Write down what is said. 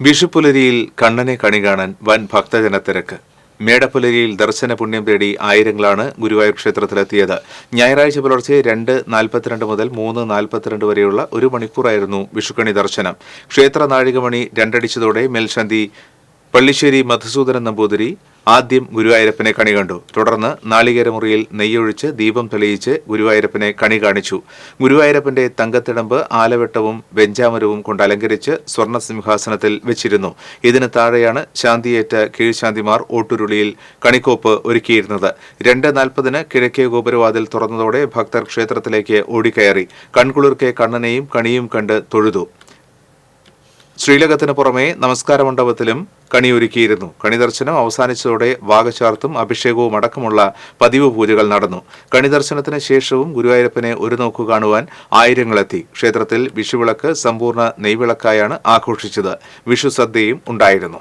വിഷുപ്പുലരിയിൽ കണ്ണനെ കണി കാണാൻ വൻ ഭക്തജനത്തിരക്ക്. മേടപ്പുലരിയിൽ ദർശന പുണ്യം തേടി ആയിരങ്ങളാണ് ഗുരുവായൂർ ക്ഷേത്രത്തിലെത്തിയത്. ഞായറാഴ്ച പുലർച്ചെ രണ്ട് നാൽപ്പത്തിരണ്ട് മുതൽ മൂന്ന് നാൽപ്പത്തിരണ്ട് വരെയുള്ള ഒരു മണിക്കൂറായിരുന്നു വിഷുക്കണി ദർശനം. ക്ഷേത്ര നാഴികമണി രണ്ടടിച്ചതോടെ മേൽശാന്തി പള്ളിശ്ശേരി മധുസൂദനൻ നമ്പൂതിരി ആദ്യം ഗുരുവായൂരപ്പനെ കണി കണ്ടു. തുടർന്ന് നാളികേരമുറിയിൽ നെയ്യൊഴിച്ച് ദീപം തെളിയിച്ച് ഗുരുവായൂരപ്പനെ കണി കാണിച്ചു. ഗുരുവായൂരപ്പന്റെ തങ്കത്തിടമ്പ് ആലവെട്ടവും വെഞ്ചാമരവും കൊണ്ട് അലങ്കരിച്ച് സ്വർണ സിംഹാസനത്തിൽ വെച്ചിരുന്നു. ഇതിന് താഴെയാണ് ശാന്തിയേറ്റ കീഴ്ശാന്തിമാർ ഓട്ടുരുളിയിൽ കണിക്കോപ്പ് ഒരുക്കിയിരുന്നത്. രണ്ട് നാൽപ്പതിന് കിഴക്കേ ഗോപുരവാതിൽ തുറന്നതോടെ ഭക്തർ ക്ഷേത്രത്തിലേക്ക് ഓടിക്കയറി. കൺകുളിർക്കെ കണ്ണനെയും കണിയും കണ്ട് തൊഴുതു. ശ്രീലകത്തിന് പുറമെ നമസ്കാര മണ്ഡപത്തിലും കണിയൊരുക്കിയിരുന്നു. കണിദർശനം അവസാനിച്ചതോടെ വാഗചാർത്തും അഭിഷേകവും അടക്കമുള്ള പതിവ് പൂജകൾ നടന്നു. കണിദർശനത്തിന് ശേഷവും ഗുരുവായൂരപ്പനെ ഒരു നോക്കു കാണുവാൻ ആയിരങ്ങളെത്തി. ക്ഷേത്രത്തിൽ വിഷുവിളക്ക് സമ്പൂർണ നെയ്വിളക്കായാണ് ആഘോഷിച്ചത്. വിഷു സദ്യയും ഉണ്ടായിരുന്നു.